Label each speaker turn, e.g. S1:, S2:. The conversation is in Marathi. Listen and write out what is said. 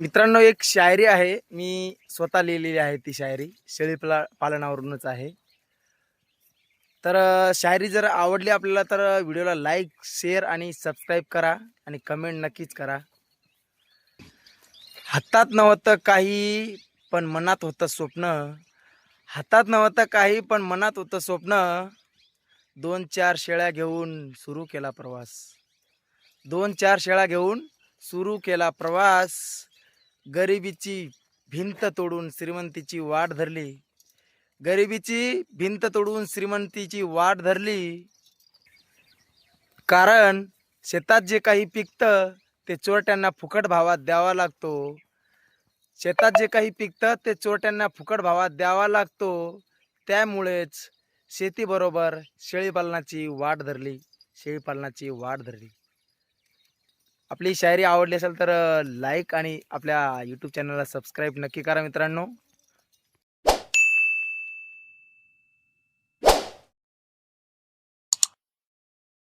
S1: मित्रांनो एक शायरी आहे. मी स्वतः लिहिलेली आहे ती शायरी. शेळी पला पालनावरूनच आहे. तर शायरी जर आवडली आपल्याला तर व्हिडिओला लाईक शेअर आणि सबस्क्राईब करा आणि कमेंट नक्कीच करा. हातात नव्हतं काही पण मनात होतं स्वप्न. हातात नव्हतं काही पण मनात होतं स्वप्न. दोन चार शेळ्या घेऊन सुरू केला प्रवास. दोन चार शेळ्या घेऊन सुरू केला प्रवास. गरिबीची भिंत तोडून श्रीमंतीची वाट धरली. गरिबीची भिंत तोडून श्रीमंतीची वाट धरली. कारण शेतात जे काही पिकतं ते चोरट्यांना फुकट भावात द्यावा लागतो. शेतात जे काही पिकतं ते चोरट्यांना फुकट भावात द्यावा लागतो. त्यामुळेच शेतीबरोबर शेळीपालनाची वाट धरली. शेळीपालनाची वाट धरली. आपली शायरी आवडली असेल तर लाईक आणि आपल्या यूट्यूब चॅनलला सबस्क्राईब नक्की करा मित्रांनो.